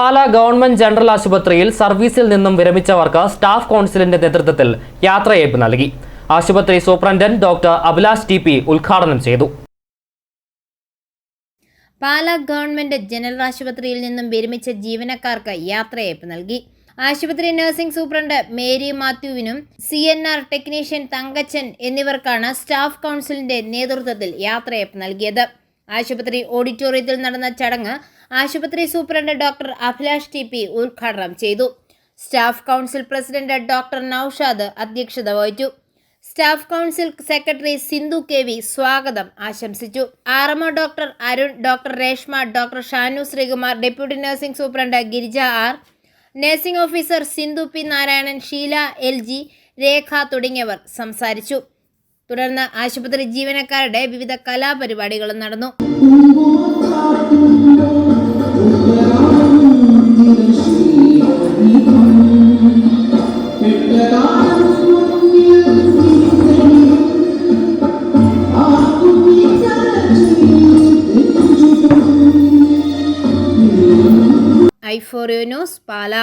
Pala government general ആശുപത്രിയിൽ സർവീസിൽ നിന്നും വിരമിച്ചവർക്ക് സ്റ്റാഫ് കൗൺസിലിന്റെ നേതൃത്വത്തിൽ യാത്രയയപ്പ് നൽകി. ആശുപത്രി superintendent doctor Abhilash T P ഉദ്ഘാടനം ചെയ്തു. പാല ഗവൺമെന്റ് ജനറൽ ആശുപത്രിയിൽ നിന്നും വിരമിച്ച ജീവനക്കാർക്ക് യാത്രയയപ്പ് നൽകി. ആശുപത്രി nursing superintendent Mary മാത്യുവിനും C N R technician Thankachan എന്നിവർക്കാണ് സ്റ്റാഫ് കൗൺസിലിന്റെ നേതൃത്വത്തിൽ യാത്രയയപ്പ് നൽകിയത്. ആശുപത്രി ഓഡിറ്റോറിയത്തിൽ നടന്ന ചടങ്ങ് ആശുപത്രി superintendent doctor Abhilash T P ഉദ്ഘാടനം ചെയ്തു. Staff council president doctor Noushad അധ്യക്ഷത വഹിച്ചു. Staff council secretary Sindhu K V സ്വാഗതം ആശംസിച്ചു. RMO doctor Arun doctor Reshma doctor Shanu Sreekumar deputy nursing superintendent Girija R nursing officer Sindhu P Narayanan Sheela L G Rekha തുടങ്ങിയവർ സംസാരിച്ചു. തുടർന്ന് ആശുപത്രി ജീവനക്കാരുടെ വിവിധ കലാപരിപാടികളും നടന്നു. ഐഫോറിയോ ന്യൂസ് പാല.